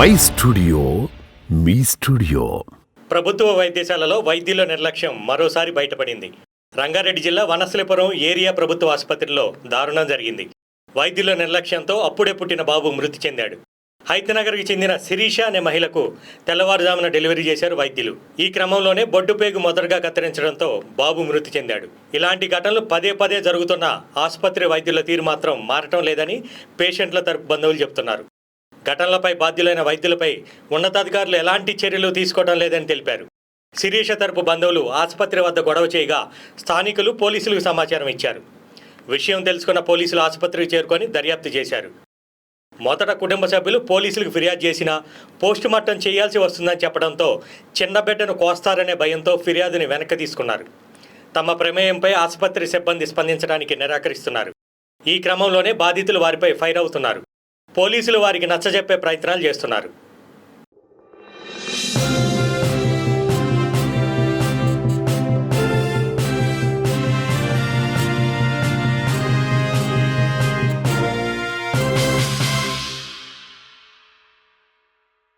My studio me studio. ప్రభుత్వ వైద్యశాలలో వైద్యుల నిర్లక్ష్యం మరోసారి బయటపడింది. రంగారెడ్డి జిల్లా వనసలిపురం ఏరియా ప్రభుత్వ ఆసుపత్రిలో దారుణం జరిగింది. వైద్యుల నిర్లక్ష్యంతో అప్పుడే పుట్టిన బాబు మృతి చెందాడు. హైతనగర్కి చెందిన శిరీష అనే మహిళకు తెల్లవారుజామున డెలివరీ చేశారు వైద్యులు. ఈ క్రమంలోనే బొడ్డు పేగు మొదటగా కత్తిరించడంతో బాబు మృతి చెందాడు. ఇలాంటి ఘటనలు పదే పదే జరుగుతున్న ఆసుపత్రి వైద్యుల తీరు మాత్రం మారటం లేదని పేషెంట్ల తరపు బంధువులు చెబుతున్నారు. ఘటనలపై బాధ్యులైన వైద్యులపై ఉన్నతాధికారులు ఎలాంటి చర్యలు తీసుకోవడం లేదని తెలిపారు. శిరీష తరపు బంధువులు ఆసుపత్రి వద్ద గొడవ చేయగా స్థానికులు పోలీసులకు సమాచారం ఇచ్చారు. విషయం తెలుసుకున్న పోలీసులు ఆసుపత్రికి చేరుకొని దర్యాప్తు చేశారు. మొదట కుటుంబ సభ్యులు పోలీసులకు ఫిర్యాదు చేసినా పోస్టుమార్టం చేయాల్సి వస్తుందని చెప్పడంతో చిన్న బిడ్డను కోస్తారనే భయంతో ఫిర్యాదుని వెనక్కి తీసుకున్నారు. తమ ప్రమేయంపై ఆసుపత్రి సిబ్బంది స్పందించడానికి నిరాకరిస్తున్నారు. ఈ క్రమంలోనే బాధితులు వారిపై ఫైర్ అవుతున్నారు. పోలీసులు వారికి నచ్చజెప్పే ప్రయత్నాలు చేస్తున్నారు.